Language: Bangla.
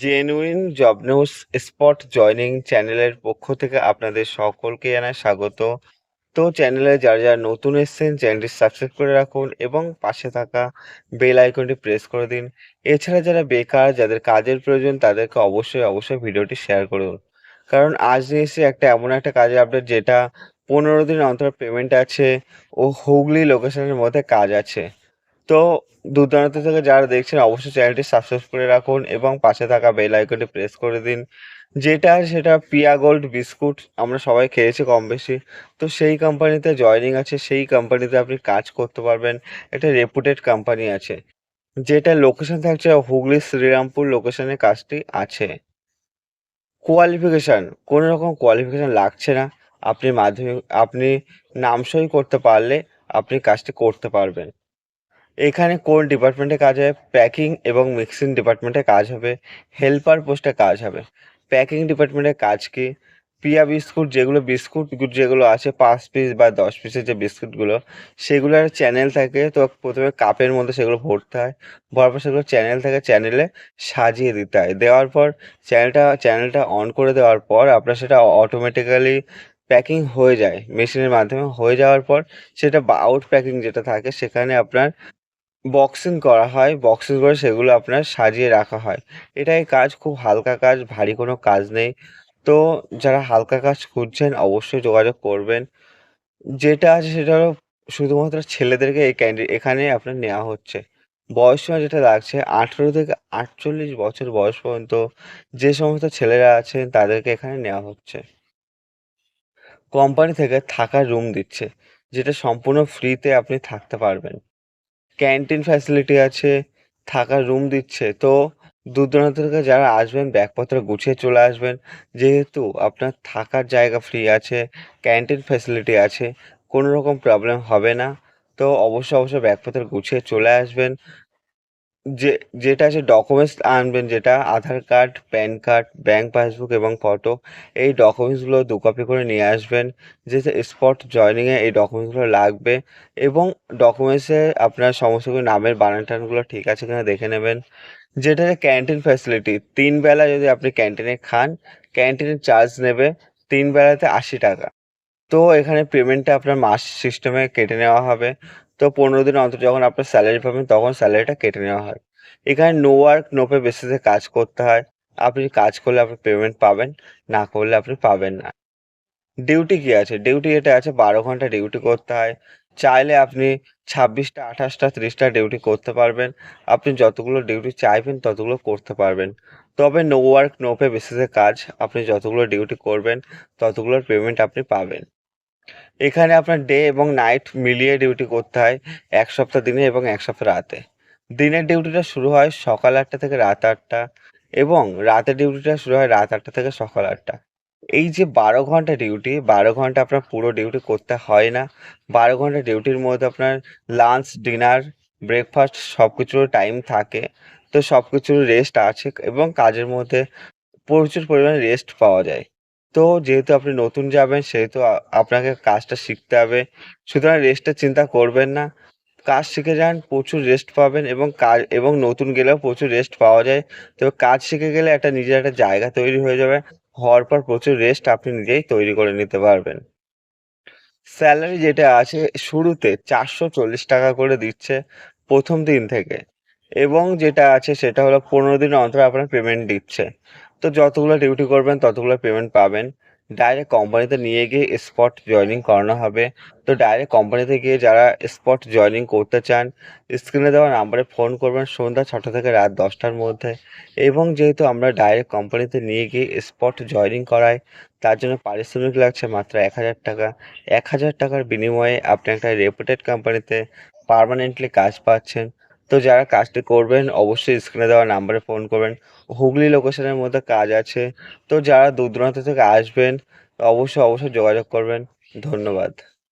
Genuine job news spot joining চ্যানেলের পক্ষ থেকে আপনাদের সকলকে জানাই স্বাগত। তো চ্যানেলে যারা যারা নতুন এসেছেন চ্যানেলটি সাবস্ক্রাইব করে রাখুন এবং পাশে থাকা বেল আইকনটি প্রেস করে দিন। এছাড়া যারা বেকার, যাদের কাজের প্রয়োজন, তাদেরকে অবশ্যই অবশ্যই ভিডিওটি শেয়ার করুন। কারণ আজ এসে একটা এমন একটা কাজের আপডেট যেটা পনেরো দিন অন্তর পেমেন্ট আছে ও হুগলি লোকেশনের মধ্যে কাজ আছে। তো দুর্দান্ত থেকে যারা দেখছেন, অবশ্যই চ্যানেলটি সাবস্ক্রাইব করে রাখুন এবং পাশে থাকা বেল আইকনটি প্রেস করে দিন। যেটা সেটা পিয়া গোল্ড বিস্কুট আমরা সবাই খেয়েছি কম বেশি। তো সেই কোম্পানিতে জয়নিং আছে, সেই কোম্পানিতে আপনি কাজ করতে পারবেন। একটা রেপুটেড কোম্পানি আছে। যেটা লোকেশন থাকছে হুগলি শ্রীরামপুর লোকেশনে কাজটি আছে। কোয়ালিফিকেশান কোনো রকম কোয়ালিফিকেশান লাগছে না। আপনি মাধ্যমিক, আপনি নামসই করতে পারলে আপনি কাজটি করতে পারবেন। এখানে কোন ডিপার্টমেন্টে কাজ হবে? প্যাকিং এবং মিক্সিং ডিপার্টমেন্টে কাজ হবে। হেল্পার পোস্টে কাজ হবে। প্যাকিং ডিপার্টমেন্টের কাজ কি? পিয়া বিস্কুট যেগুলো বিস্কুট যেগুলো আছে, পাঁচ পিস বা দশ পিসের যে বিস্কুটগুলো সেগুলোর চ্যানেল থাকে। তো প্রথমে কাপের মধ্যে সেগুলো ভরতে হয়। ভরার পর সেগুলো চ্যানেল থাকে চ্যানেলে সাজিয়ে দিতে হয়। দেওয়ার পর চ্যানেলটা চ্যানেলটা অন করে দেওয়ার পর আপনার সেটা অটোমেটিক্যালি প্যাকিং হয়ে যায়। মেশিনের মাধ্যমে হয়ে যাওয়ার পর সেটা আউট প্যাকিং যেটা থাকে, সেখানে আপনার বক্সিং করা হয় বক্সিং করে সেগুলো আপনার সাজিয়ে রাখা হয়। এটাই কাজ, খুব হালকা কাজ, ভারী কোনো কাজ নেই। তো যারা হালকা কাজ খুঁজছেন, অবশ্যই যোগাযোগ করবেন। যেটা আছে সেটা হলো, শুধুমাত্র ছেলেদেরকে এই ক্যান্ডি, এখানে আপনার নেওয়া হচ্ছে। বয়স সীমা যেটা লাগছে, আঠেরো থেকে আটচল্লিশ বছর বয়স পর্যন্ত যে সমস্ত ছেলেরা আছেন, তাদেরকে এখানে নেওয়া হচ্ছে। কোম্পানি থেকে থাকার রুম দিচ্ছে, যেটা সম্পূর্ণ ফ্রিতে আপনি থাকতে পারবেন। ক্যান্টিন ফ্যাসিলিটি আছে, থাকার রুম দিচ্ছে। তো দূর দূরান্ত থেকে যারা আসবেন, ব্যাগপত্র গুছিয়ে চলে আসবেন, যেহেতু আপনার থাকার জায়গা ফ্রি আছে, ক্যান্টিন ফ্যাসিলিটি আছে কোনো রকম প্রবলেম হবে না। তো অবশ্যই অবশ্যই ব্যাগপত্র গুছিয়ে চলে আসবেন। যে, যেটা আছে ডকুমেন্টস আনবেন, যেটা Aadhaar card PAN card bank passbook এবং ফটো এই ডকুমেন্টসগুলো দু কপি করে নিয়ে আসবেন। যে স্পট জয়নিংয়ে এই ডকুমেন্টসগুলো লাগবে এবং ডকুমেন্টসে আপনার সমস্ত নামের বানান টানগুলো ঠিক আছে কিনা দেখে নেবেন। যেটা ক্যান্টিন ফ্যাসিলিটি তিন বেলা যদি আপনি ক্যান্টিনে খান ক্যান্টিনের চার্জ নেবে তিন বেলাতে আশি টাকা। তো এখানে পেমেন্টটা আপনার মাস সিস্টেমে কেটে নেওয়া হবে। তো পনেরো দিন অন্তর যখন আপনার স্যালারি পাবেন, তখন স্যালারিটা কেটে নেওয়া হয়। এখানে নো ওয়ার্ক নো পে বেসিসে কাজ করতে হয়। আপনি কাজ করলে আপনি পেমেন্ট পাবেন, না করলে আপনি পাবেন না। ডিউটি কী আছে? ডিউটি এটা আছে, বারো ঘণ্টা ডিউটি করতে হয়। চাইলে আপনি ছাব্বিশটা, আঠাশটা, ত্রিশটা ডিউটি করতে পারবেন। আপনি যতগুলো ডিউটি চাইবেন, ততগুলো করতে পারবেন। তবে নো ওয়ার্ক নো পে বেসিসে কাজ, আপনি যতগুলো ডিউটি করবেন ততগুলোর পেমেন্ট আপনি পাবেন। এখানে আপনার ডে এবং নাইট মিলিয়ে ডিউটি করতে হয় এক সপ্তাহ দিনে এবং এক সপ্তাহ রাতে। দিনের ডিউটিটা শুরু হয় সকাল আটটা থেকে রাত আটটা এবং রাতের ডিউটিটা শুরু হয় রাত আটটা থেকে সকাল আটটা। এই যে বারো ঘণ্টা ডিউটি বারো ঘণ্টা আপনার পুরো ডিউটি করতে হয় না। বারো ঘণ্টা ডিউটির মধ্যে আপনার লাঞ্চ ডিনার ব্রেকফাস্ট সব কিছুর টাইম থাকে। তো সব কিছুর রেস্ট আছে এবং কাজের মধ্যে প্রচুর পরিমাণে রেস্ট পাওয়া যায়। তো যেহেতু আপনি নতুন যাবেন, সেহেতু আপনাকে কাজটা শিখতে হবে। সুতরাং রেস্টের চিন্তা করবেন না। কাজ শিখে যান, প্রচুর রেস্ট পাবেন এবং কাজ এবং নতুন গেলেও প্রচুর রেস্ট পাওয়া যায়। তো কাজ শিখে গেলে একটা নিজের একটা জায়গা তৈরি হয়ে যাবে। হওয়ার পর প্রচুর রেস্ট আপনি নিজেই তৈরি করে নিতে পারবেন। স্যালারি যেটা আছে, শুরুতে চারশো চল্লিশ টাকা করে দিচ্ছে প্রথম দিন থেকে। এবং যেটা আছে, সেটা হলো পনেরো দিন অন্তর আপনার পেমেন্ট দিচ্ছে। তো যতগুলো ডিউটি করবেন, ততগুলো পেমেন্ট পাবেন। ডাইরেক্ট কোম্পানিতে নিয়ে গিয়ে স্পট জয়নিং করানো হবে। তো ডাইরেক্ট কোম্পানিতে গিয়ে যারা স্পট জয়নিং করতে চান স্ক্রিনে দেওয়া নাম্বারে ফোন করবেন সন্ধ্যা ছটা থেকে রাত দশটার মধ্যে। এবং যেহেতু আমরা ডাইরেক্ট কোম্পানিতে নিয়ে গিয়ে স্পট জয়নিং করাই, তার জন্য পারিশ্রমিক লাগছে মাত্র এক হাজার টাকা। এক হাজার টাকার বিনিময়ে আপনি একটা রেপুটেড কোম্পানিতে পারমানেন্টলি কাজ পাচ্ছেন। তো যারা কাজটি করবেন, অবশ্যই স্ক্রিনে দেওয়া নাম্বারে ফোন করবেন। হুগলি লোকেশনের মধ্যে কাজ আছে। তো যারা দূর দূরান্ত থেকে আসবেন, অবশ্যই অবশ্যই যোগাযোগ করবেন। ধন্যবাদ।